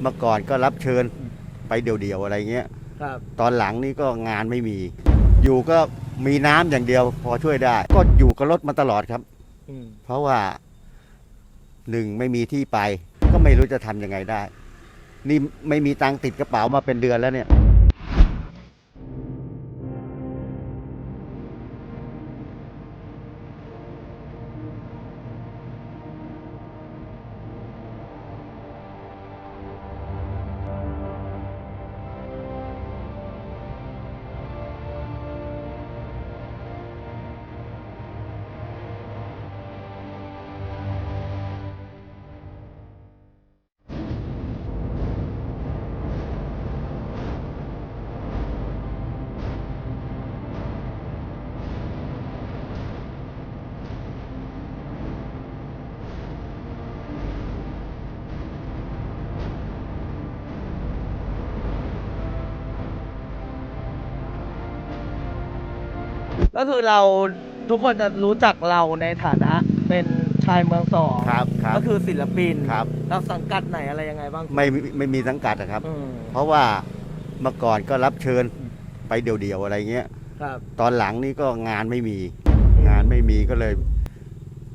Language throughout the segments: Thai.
เมื่อก่อนก็รับเชิญไปเดี่ยวๆอะไรเงี้ยครับตอนหลังนี่ก็งานไม่มี อยู่ก็มีน้ำอย่างเดียวพอช่วยได้ ก็อยู่กับรถมาตลอดครับ อืมเพราะว่าหนึ่งไม่มีที่ไป ก็ไม่รู้จะทำยังไงได้ นี่ไม่มีตังค์ติดกระเป๋ามาเป็นเดือนแล้วเนี่ย ก็คือเราทุกคนจะรู้จักเราในฐานะเป็นชายเมืองสองครับครับก็คือศิลปินครับ เราสังกัดไหนอะไรยังไงบ้างไม่ไม่ไม่มีสังกัดนะครับ อืมเพราะว่าเมื่อก่อนก็รับเชิญไปเดี่ยวๆอะไรเงี้ย ครับ ตอนหลังนี่ก็งานไม่มี งานไม่มีก็เลย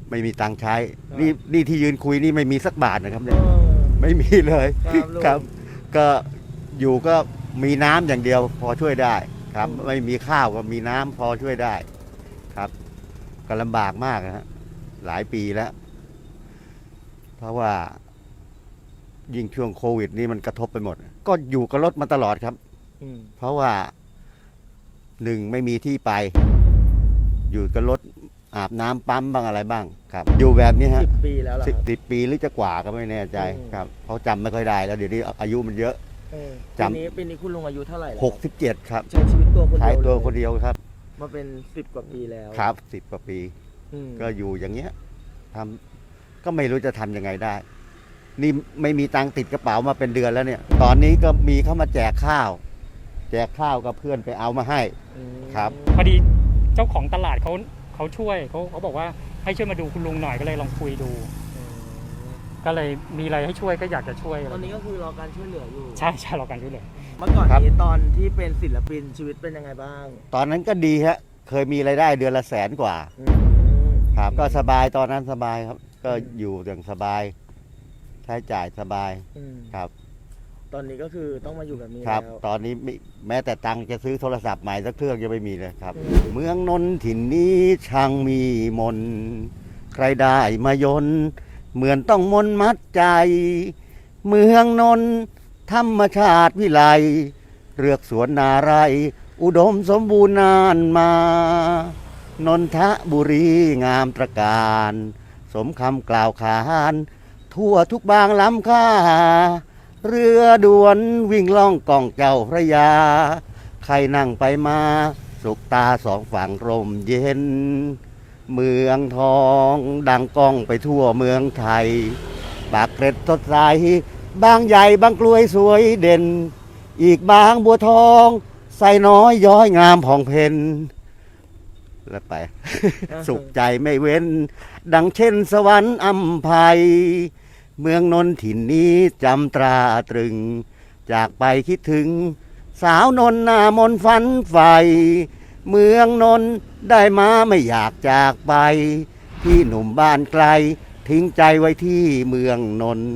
ไม่มีตังค์ใช้นี่นี่ที่ยืนคุยนี่ไม่มีสักบาทนะครับเอเนี่ยอไม่มีเลยครับลุง ครับ ก็อยู่ก็มีน้ำอย่างเดียวพอช่วยได้ ครับอืมไม่มีข้าวก็มีน้ำพอช่วยได้ครับ ก็ลำบากมากนะฮะหลายปีแล้ว เพราะว่า ยิ่งช่วงโควิด นี่มันกระทบไปหมด ก็อยู่กับรถมาตลอดครับ อืมเพราะว่าหนึ่งไม่มีที่ไป อยู่กับรถอาบน้ำปั๊มบ้างอะไรบ้างครับ อยู่แบบนี้ฮะสิบปีแล้วเหรอสิบครับ สิบปีหรือจะกว่าก็ไม่แน่ใจอืม ครับเขาจำไม่ค่อยได้แล้วเดี๋ยวนี้อายุมันเยอะ เออจำปีนี้ปีนี้คุณลุงอายุเท่าไหร่แล้วหกสิบเจ็ดครับ ใช้ชีวิตตัวคนเดียวใช้ตัวเลยคนเดียวครับ มาเป็นสิบกว่าปีแล้วครับสิบกว่าปี อืมก็อยู่อย่างเงี้ยทำก็ไม่รู้จะทำยังไงได้ นี่ไม่มีตังค์ติดกระเป๋ามาเป็นเดือนแล้วเนี่ย ตอนนี้ก็มีเข้ามาแจกข้าว แจกข้าวกับเพื่อนไปเอามาให้ อืมครับ พอดีเจ้าของตลาดเขาเขาช่วยเขาเขาบอกว่าให้ช่วยมาดูคุณลุงหน่อยก็เลยลองคุยดูอืม ก็เลยมีอะไรให้ช่วยก็อยากจะช่วยตอนนี้ก็คือรอการช่วยเหลืออยู่ ใช่ใช่เรากันช่วยเหลยเมื่อก่อนครับนี้ตอนที่เป็นศิลปินชีวิตเป็นยังไงบ้าง ตอนนั้นก็ดีฮะ เคยมีรายได้เดือนละแสนกว่าอืมครับ ก็สบายตอนนั้นสบายครับ ก็อยู่อย่างสบาย ใช้จ่ายสบายอืมครับ ตอนนี้ก็คือต้องมาอยู่แบบนี้ครับแล้วตอนนี้ไม่แม้แต่ตังค์จะซื้อโทรศัพท์ใหม่สักเครื่องยังไม่มีเลยครับอืมเมืองนนท์ถิ่นนี้ช่างมีมนต์ใครได้มายนต์ เหมือนต้องมนต์มัดใจ เมืองนนท์ธรรมชาติวิไลเรือกสวนนาไร อุดมสมบูรณ์นานมา นนทบุรีงามตระการ สมคำกล่าวขาน ทั่วทุกบางล้ำค่า เรือด่วนวิ่งล่องกองเจ้าพระยา ใครนั่งไปมา สุขตาสองฝั่งร่มเย็น เมืองทองดังก้องไปทั่วเมืองไทย ปากเกร็ดสดใสบางใหญ่บางกลวยสวยเด่น อีกบางบัวทองใส่น้อยย้อยงามผ่องเพนแล้วไป สุขใจไม่เว้น ดังเช่นสวรรค์อัมภัย เมืองนนท์ถิ่นนี้จำตราตรึง จากไปคิดถึง สาวนนท์หน้ามนฝันใฝ่ เมืองนนท์ได้มาไม่อยากจากไป พี่หนุ่มบ้านไกล ทิ้งใจไว้ที่เมืองนนท์